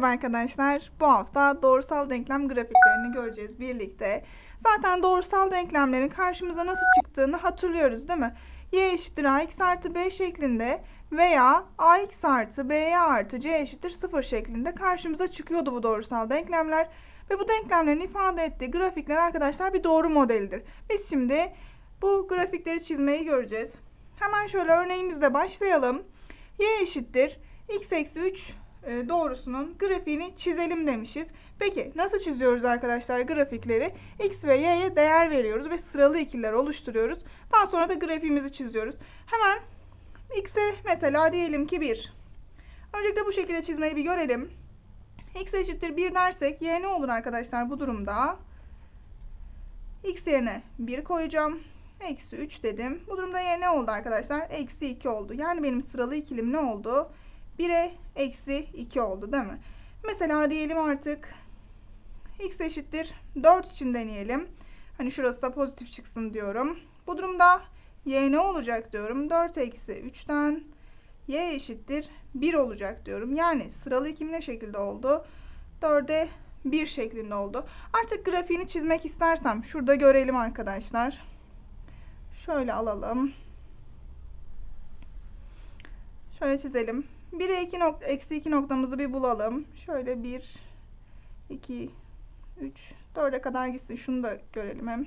Merhaba arkadaşlar. Bu hafta doğrusal denklem grafiklerini göreceğiz birlikte. Zaten doğrusal denklemlerin karşımıza nasıl çıktığını hatırlıyoruz değil mi? y eşittir ax artı b şeklinde veya ax artı by artı c eşittir 0 şeklinde karşımıza çıkıyordu bu doğrusal denklemler. Ve bu denklemlerin ifade ettiği grafikler arkadaşlar bir doğru modelidir. Biz şimdi bu grafikleri çizmeyi göreceğiz. Hemen şöyle örneğimizle başlayalım. y eşittir x eksi 3 e, doğrusunun grafiğini çizelim demişiz. Peki nasıl çiziyoruz arkadaşlar grafikleri? X ve Y'ye değer veriyoruz ve sıralı ikililer oluşturuyoruz. Daha sonra da grafiğimizi çiziyoruz. Hemen X'e mesela diyelim ki 1. Öncelikle bu şekilde çizmeyi bir görelim. X eşittir 1 dersek Y ne olur arkadaşlar bu durumda? X yerine 1 koyacağım. Eksi 3 dedim. Bu durumda Y ne oldu arkadaşlar? Eksi 2 oldu. Yani benim sıralı ikilim ne oldu? 1'e eksi 2 oldu değil mi? Mesela diyelim artık x eşittir 4 için deneyelim. Hani şurası da pozitif çıksın diyorum. Bu durumda y ne olacak diyorum. 4 eksi 3'ten y eşittir 1 olacak diyorum. Yani sıralı ikim ne şekilde oldu? 4'e 1 şeklinde oldu. Artık grafiğini çizmek istersem şurada görelim arkadaşlar. Şöyle alalım. Şöyle çizelim. 1'e 2 nokta, eksi 2 noktamızı bir bulalım. Şöyle 1, 2, 3, 4'e kadar gitsin. Şunu da görelim hem.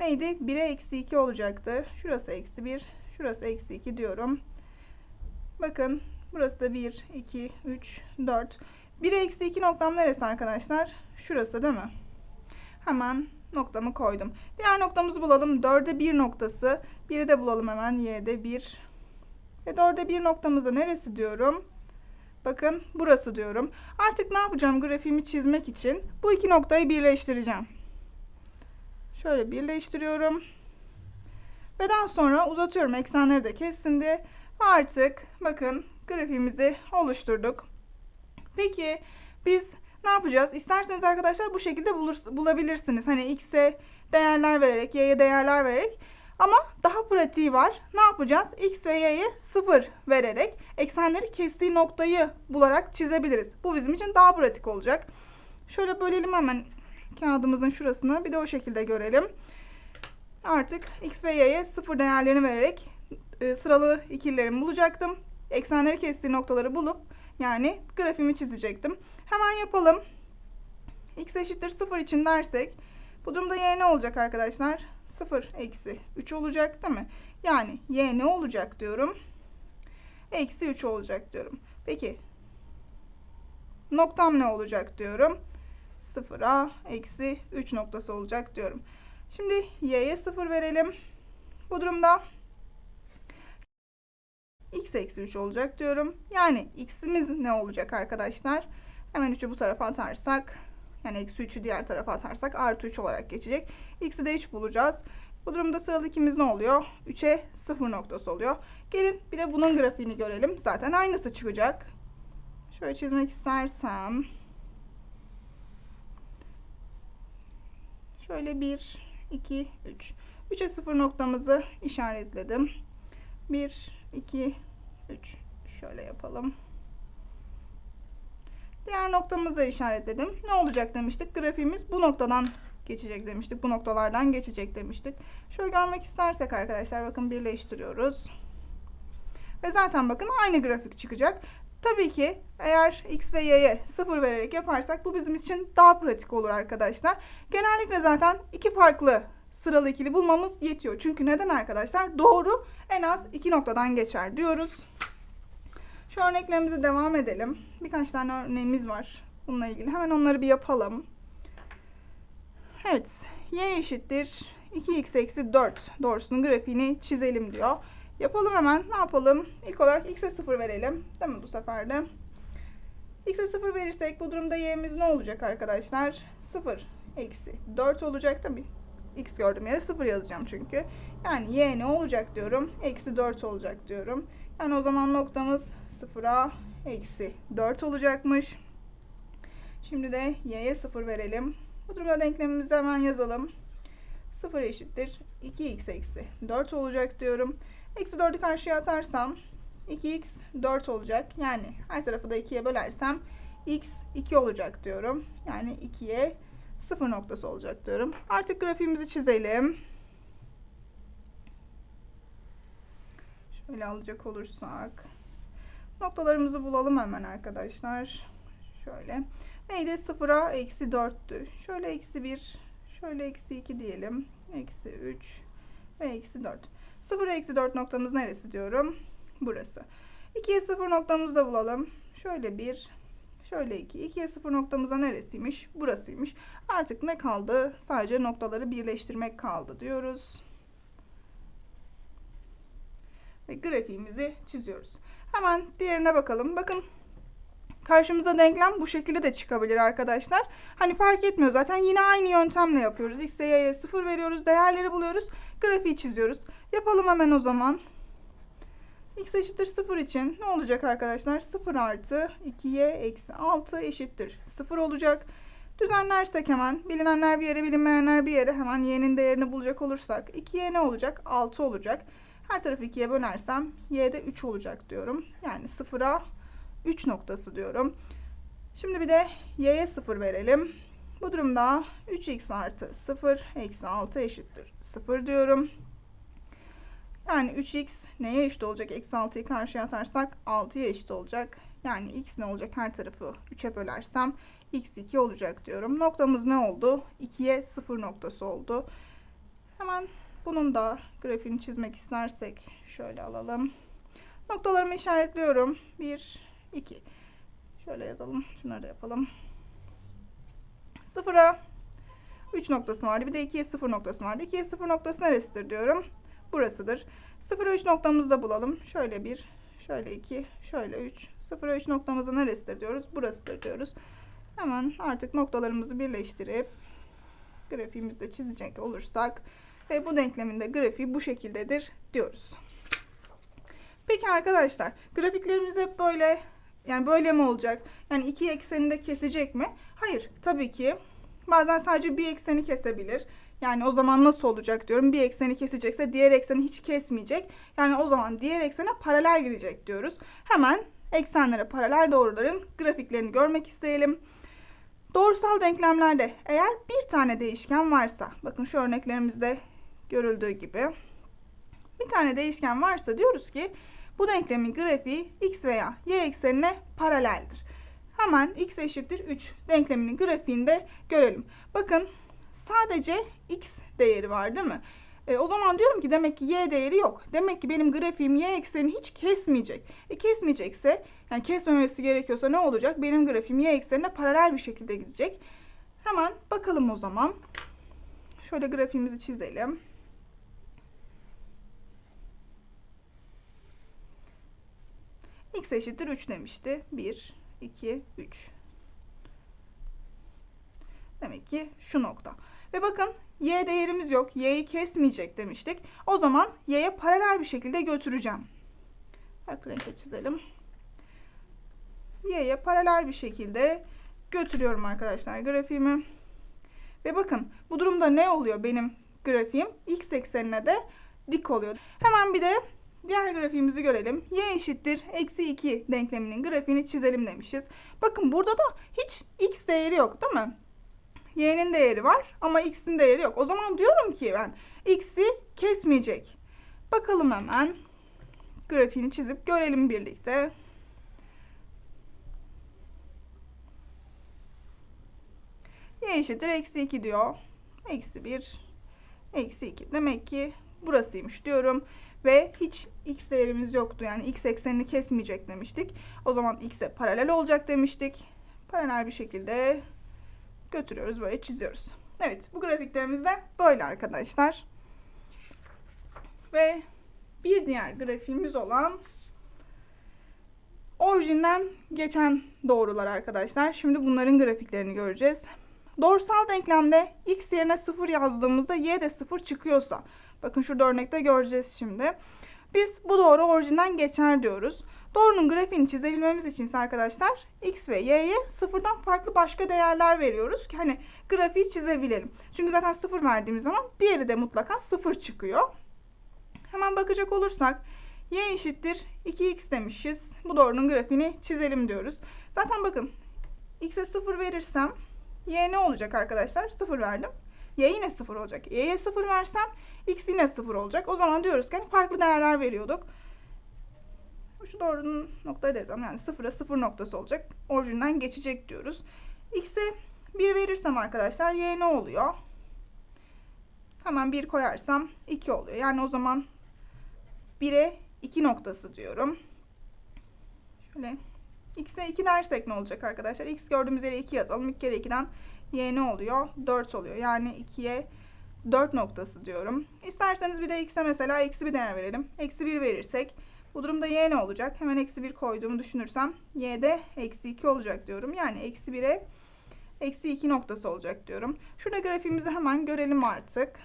Neydi? 1'e eksi 2 olacaktı. Şurası eksi 1, şurası eksi 2 diyorum. Bakın burası da 1, 2, 3, 4. 1'e eksi 2 noktam neresi arkadaşlar? Şurası değil mi? Hemen noktamı koydum. Diğer noktamızı bulalım. 4'e 1 noktası. 1'i de bulalım hemen. Y'de 1, ve 4'e 1 noktamızda neresi diyorum? Bakın burası diyorum. Artık ne yapacağım grafiğimi çizmek için? Bu iki noktayı birleştireceğim. Şöyle birleştiriyorum. Ve daha sonra uzatıyorum. Eksenleri de kessin artık bakın grafiğimizi oluşturduk. Peki biz ne yapacağız? İsterseniz arkadaşlar bu şekilde bulur, bulabilirsiniz. Hani x'e değerler vererek, y'ye değerler vererek. Ama daha pratiği var. Ne yapacağız? X ve Y'ye 0 vererek eksenleri kestiği noktayı bularak çizebiliriz. Bu bizim için daha pratik olacak. Şöyle bölelim hemen kağıdımızın şurasını. Bir de o şekilde görelim. Artık X ve Y'ye 0 değerlerini vererek e, sıralı ikililerimi bulacaktım. Eksenleri kestiği noktaları bulup yani grafimi çizecektim. Hemen yapalım. X eşittir 0 için dersek bu durumda Y ne olacak arkadaşlar? 0 eksi 3 olacak değil mi? Yani y ne olacak diyorum? Eksi 3 olacak diyorum. Peki noktam ne olacak diyorum? 0'a eksi 3 noktası olacak diyorum. Şimdi y'ye 0 verelim. Bu durumda x eksi 3 olacak diyorum. Yani x'imiz ne olacak arkadaşlar? Hemen 3'ü bu tarafa atarsak yani eksi 3'ü diğer tarafa atarsak artı 3 olarak geçecek. X'i de 3 bulacağız. Bu durumda sıralı ikimiz ne oluyor? 3'e 0 noktası oluyor. Gelin bir de bunun grafiğini görelim. Zaten aynısı çıkacak. Şöyle çizmek istersem. Şöyle 1, 2, 3. 3'e 0 noktamızı işaretledim. 1, 2, 3. Şöyle yapalım. Diğer noktamızı da işaretledim. Ne olacak demiştik? Grafiğimiz bu noktadan geçecek demiştik. Bu noktalardan geçecek demiştik. Şöyle görmek istersek arkadaşlar bakın birleştiriyoruz. Ve zaten bakın aynı grafik çıkacak. Tabii ki eğer x ve y'ye 0 vererek yaparsak bu bizim için daha pratik olur arkadaşlar. Genellikle zaten iki farklı sıralı ikili bulmamız yetiyor. Çünkü neden arkadaşlar? Doğru en az iki noktadan geçer diyoruz. Şu örneklerimize devam edelim. Birkaç tane örneğimiz var bununla ilgili. Hemen onları bir yapalım. Evet. Y eşittir 2x eksi 4 doğrusunun grafiğini çizelim diyor. Yapalım hemen. Ne yapalım? İlk olarak x'e 0 verelim. Değil mi bu sefer de? x'e 0 verirsek bu durumda y'miz ne olacak arkadaşlar? 0 eksi 4 olacak mi? x gördüğüm yere 0 yazacağım çünkü. Yani y ne olacak diyorum? Eksi 4 olacak diyorum. Yani o zaman noktamız 0'a eksi 4 olacakmış. Şimdi de y'ye 0 verelim. Bu durumda denklemimizi hemen yazalım. 0 eşittir 2x eksi 4 olacak diyorum. Eksi 4'ü karşıya atarsam 2x 4 olacak. Yani her tarafı da 2'ye bölersem x 2 olacak diyorum. Yani 2'ye 0 noktası olacak diyorum. Artık grafiğimizi çizelim. Şöyle alacak olursak. Noktalarımızı bulalım hemen arkadaşlar. Şöyle. Neydi? 0'a eksi 4'tü. Şöyle eksi 1. Şöyle eksi 2 diyelim. Eksi 3 ve eksi 4. 0 eksi 4 noktamız neresi diyorum? Burası. 2'ye 0 noktamızı da bulalım. Şöyle 1, şöyle 2. 2'ye 0 noktamıza neresiymiş? Burasıymış. Artık ne kaldı? Sadece noktaları birleştirmek kaldı diyoruz. Ve grafiğimizi çiziyoruz. Hemen diğerine bakalım. Bakın karşımıza denklem bu şekilde de çıkabilir arkadaşlar. Hani fark etmiyor zaten yine aynı yöntemle yapıyoruz. X'e y'ye 0 veriyoruz. Değerleri buluyoruz. Grafiği çiziyoruz. Yapalım hemen o zaman. X eşittir 0 için ne olacak arkadaşlar? 0 artı 2y eksi 6 eşittir 0 olacak. Düzenlersek hemen bilinenler bir yere bilinmeyenler bir yere hemen y'nin değerini bulacak olursak 2y ne olacak? 6 olacak. Her tarafı 2'ye bölersem y'de 3 olacak diyorum. Yani 0'a 3 noktası diyorum. Şimdi bir de y'ye 0 verelim. Bu durumda 3x artı 0 eksi 6 eşittir 0 diyorum. Yani 3x neye eşit olacak? Eksi 6'yı karşıya atarsak 6'ya eşit olacak. Yani x ne olacak? Her tarafı 3'e bölersem x 2 olacak diyorum. Noktamız ne oldu? 2'ye 0 noktası oldu. Hemen bunun da grafiğini çizmek istersek şöyle alalım. Noktalarımı işaretliyorum. 1, 2. Şöyle yazalım. Şunları da yapalım. 0'a 3 noktası vardı. Bir de 2'ye 0 noktası vardı. 2'ye 0 noktası neresidir diyorum. Burasıdır. 0'a 3 noktamızı da bulalım. Şöyle 1, şöyle 2, şöyle 3. 0'a 3 noktamızı neresidir diyoruz. Burasıdır diyoruz. Hemen artık noktalarımızı birleştirip grafiğimizde çizecek olursak ve bu denklemin de grafiği bu şekildedir diyoruz. Peki arkadaşlar grafiklerimiz hep böyle yani böyle mi olacak? Yani iki ekseni de kesecek mi? Hayır tabii ki. Bazen sadece bir ekseni kesebilir. Yani o zaman nasıl olacak diyorum. Bir ekseni kesecekse diğer ekseni hiç kesmeyecek. Yani o zaman diğer eksene paralel gidecek diyoruz. Hemen eksenlere paralel doğruların grafiklerini görmek isteyelim. Doğrusal denklemlerde eğer bir tane değişken varsa, bakın şu örneklerimizde görüldüğü gibi bir tane değişken varsa diyoruz ki bu denklemin grafiği x veya y eksenine paraleldir. Hemen x eşittir 3 denkleminin grafiğinde görelim. Bakın sadece x değeri var değil mi? E, o zaman diyorum ki demek ki y değeri yok. Demek ki benim grafiğim y eksenini hiç kesmeyecek. E, kesmeyecekse yani kesmemesi gerekiyorsa ne olacak? Benim grafiğim y eksenine paralel bir şekilde gidecek. Hemen bakalım o zaman. Şöyle grafiğimizi çizelim. X eşittir 3 demişti. 1, 2, 3. Demek ki şu nokta. Ve bakın y değerimiz yok. y'yi kesmeyecek demiştik. O zaman y'ye paralel bir şekilde götüreceğim. Farklı renkle çizelim. y'ye paralel bir şekilde götürüyorum arkadaşlar grafiğimi. Ve bakın bu durumda ne oluyor benim grafiğim? X eksenine de dik oluyor. Hemen bir de diğer grafiğimizi görelim. Y eşittir eksi 2 denkleminin grafiğini çizelim demişiz. Bakın burada da hiç x değeri yok değil mi? y'nin değeri var ama x'in değeri yok. O zaman diyorum ki ben x'i kesmeyecek. Bakalım hemen grafiğini çizip görelim birlikte. y eşittir eksi 2 diyor. Eksi 1, eksi 2. Demek ki burasıymış diyorum. Ve hiç x değerimiz yoktu. Yani x eksenini kesmeyecek demiştik. O zaman x'e paralel olacak demiştik. Paralel bir şekilde götürüyoruz. Böyle çiziyoruz. Evet bu grafiklerimiz de böyle arkadaşlar. Ve bir diğer grafiğimiz olan orijinden geçen doğrular arkadaşlar. Şimdi bunların grafiklerini göreceğiz. Doğrusal denklemde x yerine 0 yazdığımızda y de 0 çıkıyorsa bakın şurada örnekte göreceğiz şimdi. Biz bu doğru orijinden geçer diyoruz. Doğrunun grafiğini çizebilmemiz için ise arkadaşlar x ve y'ye sıfırdan farklı başka değerler veriyoruz ki hani grafiği çizebilelim. Çünkü zaten sıfır verdiğimiz zaman diğeri de mutlaka sıfır çıkıyor. Hemen bakacak olursak y eşittir 2x demişiz. Bu doğrunun grafiğini çizelim diyoruz. Zaten bakın x'e 0 verirsem y ne olacak arkadaşlar? 0 verdim. y yine 0 olacak. y'ye 0 versem x yine 0 olacak. O zaman diyoruz ki hani farklı değerler veriyorduk. Şu doğrunun noktayı desem yani 0'a 0 noktası olacak. Orijinden geçecek diyoruz. x'e 1 verirsem arkadaşlar y ne oluyor? Hemen 1 koyarsam 2 oluyor. Yani o zaman 1'e 2 noktası diyorum. Şöyle x'e 2 dersek ne olacak arkadaşlar? x gördüğümüz yere 2 yazalım. 2 kere 2'den y ne oluyor? 4 oluyor. Yani 2'ye 4 noktası diyorum. İsterseniz bir de x'e mesela eksi bir değer verelim. Eksi 1 verirsek bu durumda y ne olacak? Hemen eksi 1 koyduğumu düşünürsem y'de eksi 2 olacak diyorum. Yani eksi 1'e eksi 2 noktası olacak diyorum. Şurada grafiğimizi hemen görelim artık.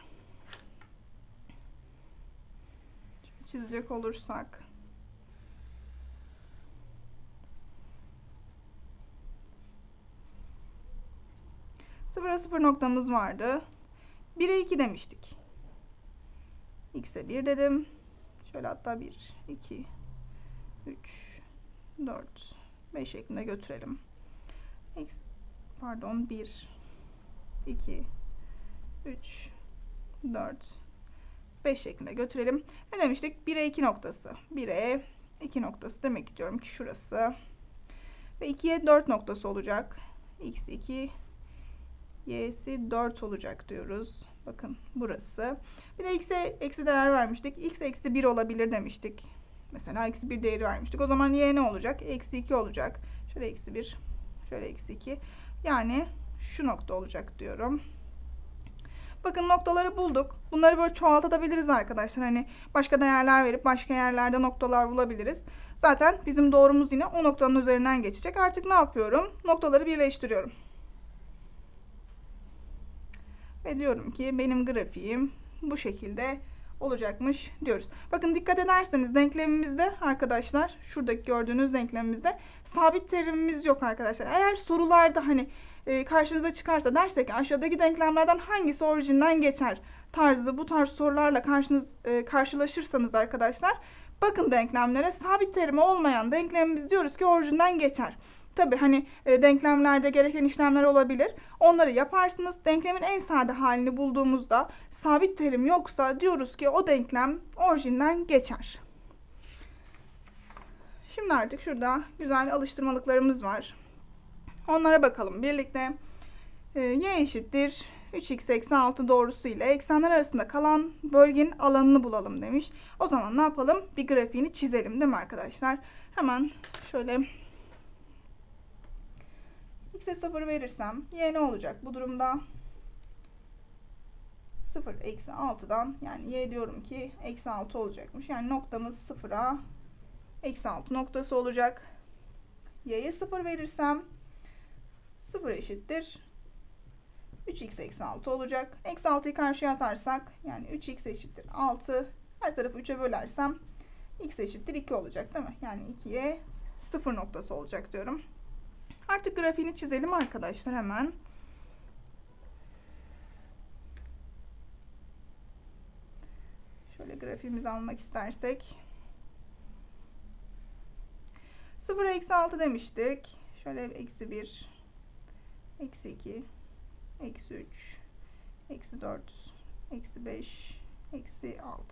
Çizecek olursak. Sıfıra sıfır noktamız vardı. 1'e 2 demiştik. X'e 1 dedim. Şöyle hatta 1, 2, 3, 4, 5 şeklinde götürelim. X, pardon 1, 2, 3, 4, 5 şeklinde götürelim. Ne demiştik? 1'e 2 noktası. 1'e 2 noktası demek diyorum ki şurası. Ve 2'ye 4 noktası olacak. X 2, y'si 4 olacak diyoruz. Bakın burası. Bir de x'e eksi değer vermiştik. x eksi 1 olabilir demiştik. Mesela eksi 1 değeri vermiştik. O zaman y ne olacak? Eksi 2 olacak. Şöyle eksi 1. Şöyle eksi 2. Yani şu nokta olacak diyorum. Bakın noktaları bulduk. Bunları böyle çoğaltabiliriz arkadaşlar. Hani başka değerler verip başka yerlerde noktalar bulabiliriz. Zaten bizim doğrumuz yine o noktanın üzerinden geçecek. Artık ne yapıyorum? Noktaları birleştiriyorum. Ve diyorum ki benim grafiğim bu şekilde olacakmış diyoruz. Bakın dikkat ederseniz denklemimizde arkadaşlar şuradaki gördüğünüz denklemimizde sabit terimimiz yok arkadaşlar. Eğer sorularda hani e, karşınıza çıkarsa dersek ki aşağıdaki denklemlerden hangisi orijinden geçer tarzı bu tarz sorularla karşınız e, karşılaşırsanız arkadaşlar bakın denklemlere sabit terimi olmayan denklemimiz diyoruz ki orijinden geçer. Tabi hani e, denklemlerde gereken işlemler olabilir. Onları yaparsınız. Denklemin en sade halini bulduğumuzda sabit terim yoksa diyoruz ki o denklem orijinden geçer. Şimdi artık şurada güzel alıştırmalıklarımız var. Onlara bakalım birlikte. E, y eşittir 3x eksi 6 doğrusu ile eksenler arasında kalan bölgenin alanını bulalım demiş. O zaman ne yapalım? Bir grafiğini çizelim değil mi arkadaşlar? Hemen şöyle x'e 0 verirsem y ne olacak bu durumda? 0 eksi 6'dan yani y diyorum ki eksi 6 olacakmış. Yani noktamız 0'a eksi 6 noktası olacak. y'ye 0 verirsem 0 eşittir 3x eksi 6 olacak. Eksi 6'yı karşıya atarsak yani 3x eşittir 6. Her tarafı 3'e bölersem x eşittir 2 olacak değil mi? Yani 2'ye 0 noktası olacak diyorum. Artık grafiğini çizelim arkadaşlar hemen. Şöyle grafiğimizi almak istersek. 0 eksi 6 demiştik. Şöyle eksi 1, eksi 2, eksi 3, eksi 4, eksi 5, eksi 6.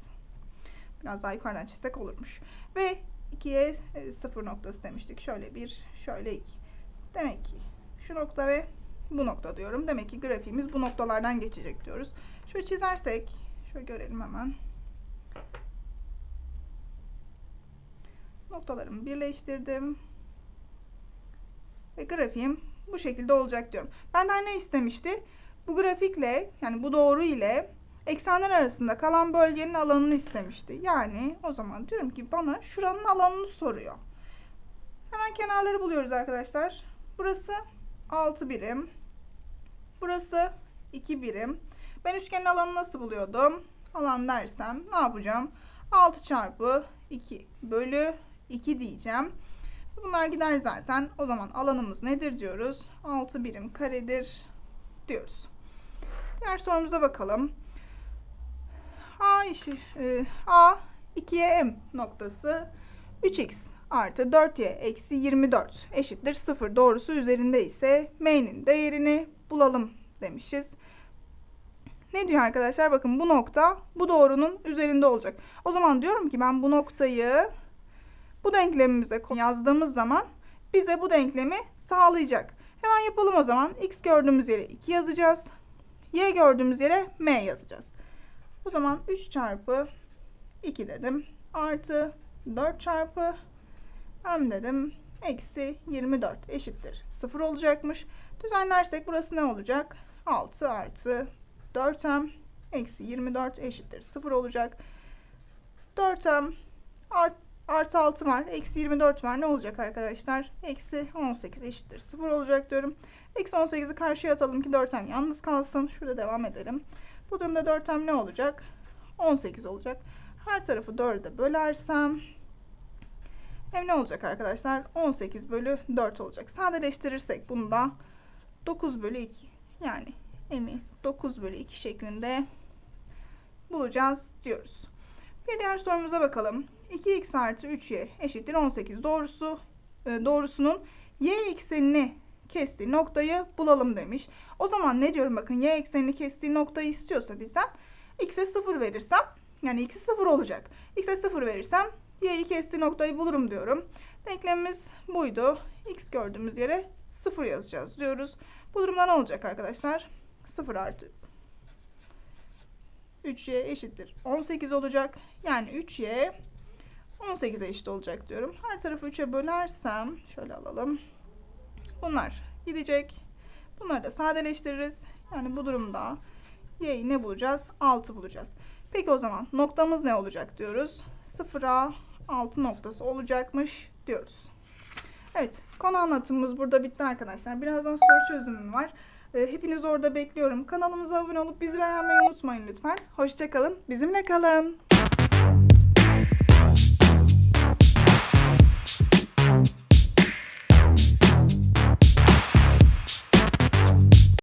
Biraz daha yukarıdan çizsek olurmuş. Ve 2'ye 0 noktası demiştik. Şöyle 1, şöyle 2. Demek ki şu nokta ve bu nokta diyorum. Demek ki grafiğimiz bu noktalardan geçecek diyoruz. Şöyle çizersek, şöyle görelim hemen. Noktalarımı birleştirdim. Ve grafiğim bu şekilde olacak diyorum. Benden ne istemişti? Bu grafikle yani bu doğru ile eksenler arasında kalan bölgenin alanını istemişti. Yani o zaman diyorum ki bana şuranın alanını soruyor. Hemen kenarları buluyoruz arkadaşlar. Burası 6 birim. Burası 2 birim. Ben üçgenin alanını nasıl buluyordum? Alan dersem ne yapacağım? 6 çarpı 2 bölü 2 diyeceğim. Bunlar gider zaten. O zaman alanımız nedir diyoruz? 6 birim karedir diyoruz. Diğer sorumuza bakalım. A işi e, A 2'ye m noktası 3x artı 4y eksi 24 eşittir 0 doğrusu üzerinde ise m'nin değerini bulalım demişiz. Ne diyor arkadaşlar? Bakın bu nokta bu doğrunun üzerinde olacak. O zaman diyorum ki ben bu noktayı bu denklemimize yazdığımız zaman bize bu denklemi sağlayacak. Hemen yapalım o zaman. X gördüğümüz yere 2 yazacağız. Y gördüğümüz yere M yazacağız. O zaman 3 çarpı 2 dedim. Artı 4 çarpı M dedim. Eksi 24 eşittir. 0 olacakmış. Düzenlersek burası ne olacak? 6 artı 4M eksi 24 eşittir. 0 olacak. 4M art, artı 6 var. Eksi 24 var. Ne olacak arkadaşlar? Eksi 18 eşittir. 0 olacak diyorum. Eksi 18'i karşıya atalım ki 4M yalnız kalsın. Şurada devam edelim. Bu durumda 4M ne olacak? 18 olacak. Her tarafı 4'e bölersem hem ne olacak arkadaşlar? 18 bölü 4 olacak. Sadeleştirirsek bunu da 9 bölü 2 yani emi 9 bölü 2 şeklinde bulacağız diyoruz. Bir diğer sorumuza bakalım. 2x artı 3y eşittir 18 doğrusu e, doğrusunun y eksenini kestiği noktayı bulalım demiş. O zaman ne diyorum bakın y eksenini kestiği noktayı istiyorsa bizden x'e 0 verirsem yani x'i 0 olacak. x'e 0 verirsem y'yi kestiği noktayı bulurum diyorum. Denklemimiz buydu. x gördüğümüz yere 0 yazacağız diyoruz. Bu durumda ne olacak arkadaşlar? 0 artı 3y eşittir 18 olacak. Yani 3y 18'e eşit olacak diyorum. Her tarafı 3'e bölersem şöyle alalım. Bunlar gidecek. Bunları da sadeleştiririz. Yani bu durumda y'yi ne bulacağız? 6 bulacağız. Peki o zaman noktamız ne olacak diyoruz? 0'a 6 noktası olacakmış diyoruz. Evet, konu anlatımımız burada bitti arkadaşlar. Birazdan soru çözümüm var. Ee, Hepiniz orada bekliyorum. Kanalımıza abone olup bizi beğenmeyi unutmayın lütfen. Hoşçakalın, bizimle kalın.